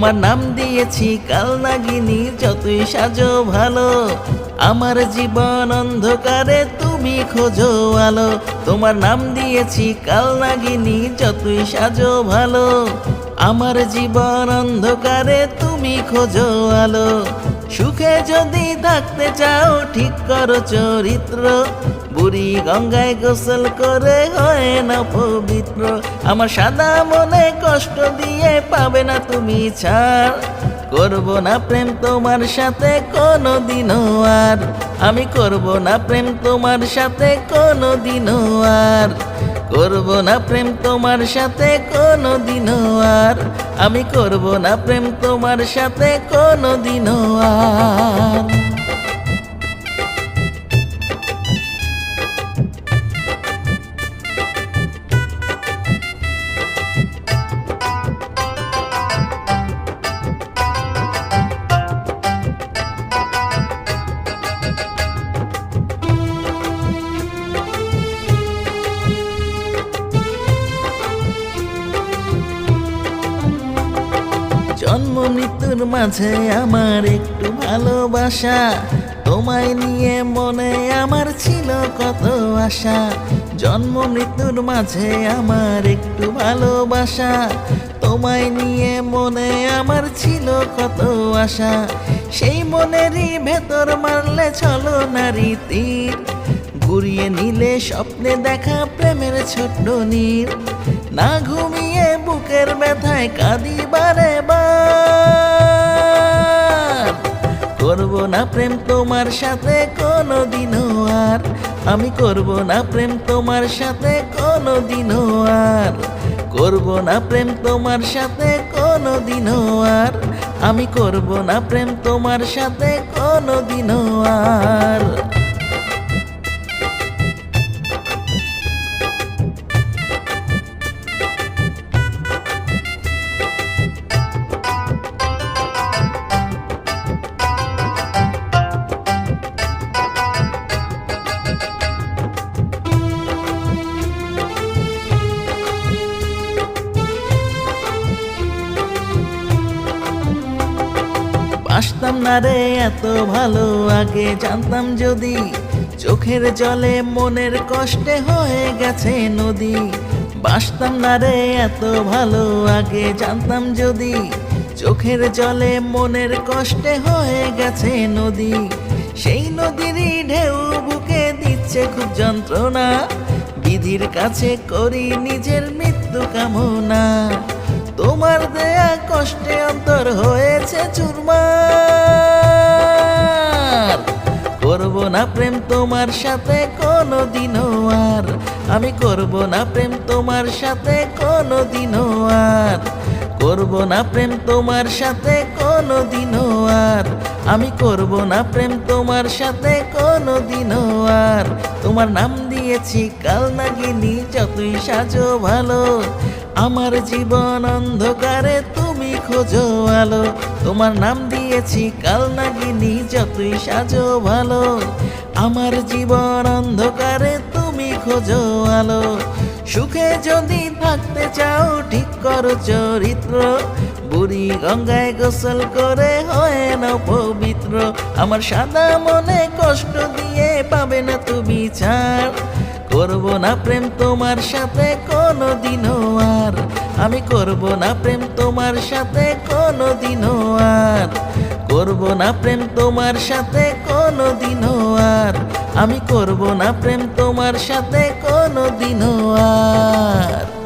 তোমার নাম দিয়েছি কাল নাগিনী যতই সাজো ভালো। আমার জীবন অন্ধকারে তুমি খোঁজো আলো। তোমার নাম দিয়েছি কাল নাগিনী যতই সাজো ভালো। আমার জীবন অন্ধকারে তুমি খোঁজো আলো। সুখে যদি থাকতে চাও, ঠিক করো চরিত্র। বুড়ি গঙ্গায় গোসল করে হয় না পবিত্র। আমার সাদা মনে কষ্ট দিয়ে পাবে না তুমি ছাড়। করব না প্রেম তোমার সাথে কোনো দিনও আর। আমি করব না প্রেম তোমার সাথে কোনো দিনও আর। করব না প্রেম তোমার সাথে কোনো দিনও আর। আমি করব না প্রেম তোমার সাথে কোনো দিনও আর। মৃত্যুর মাঝে আমার একটু ভালোবাসা। তোমায় নিয়ে মনে আমার ছিল কত আশা। জন্ম মৃত্যুর মাঝে আমার একটু ভালোবাসা। তোমায় নিয়ে মনে আমার ছিল কত আশা। সেই মনেরই ভেতর মারলে চলো নারী তীর। ঘুরিয়ে নিলে স্বপ্নে দেখা প্রেমের ছোট্ট নীর। না ঘুমিয়ে বুকের ব্যথায় কাঁদি না প্রেম তোমার সাথে কোনো দিনও আর। আমি করব না প্রেম তোমার সাথে কোনো দিনও আর। করব না প্রেম তোমার সাথে কোনো দিনও আর। আমি করব না প্রেম তোমার সাথে কোনো দিনও আর। বাসতাম না রে, এত ভালো আগে জানতাম যদি। চোখের জলে মনের কষ্টে হয়ে গেছে নদী। বাসতাম না রে, এত ভালো আগে জানতাম যদি। চোখের জলে মনের কষ্টে হয়ে গেছে নদী। সেই নদীরই ঢেউ বুকে দিচ্ছে খুব যন্ত্রণা। বিধির কাছে করি নিজের মৃত্যু কামনা। তোমার দেয়া কষ্টে অন্তর হয়েছে চুরমার। করব না প্রেম তোমার সাথে কোনো দিনও আর। আমি করব না প্রেম তোমার সাথে কোনো দিনও আর। করব না প্রেম তোমার সাথে কোনো দিনও আর। আমি করব না প্রেম তোমার সাথে কোনো দিনও আর। তোমার নাম দিয়েছি কাল নাগিনী, যতই সাজো ভালো। আমার জীবন অন্ধকারে তুমি খোঁজো আলো। তোমার নাম দিয়েছি কাল নাগিনী যতই সাজো ভালো। আমার জীবন অন্ধকারে তুমি খোঁজো আলো। সুখে যদি থাকতে চাও, ঠিক করো চরিত্র। বুড়ি গঙ্গায় গোসল করে হয় না পবিত্র। আমার সাদা মনে কষ্ট দিয়ে পাবে না তুমি ছাড়। করব না প্রেম তোমার সাথে কোনো দিনও আর। আমি করব না প্রেম তোমার সাথে কোনো দিনও আর। করব না প্রেম তোমার সাথে কোনো দিনও আর। আমি করব না প্রেম তোমার সাথে কোনো দিনও আর।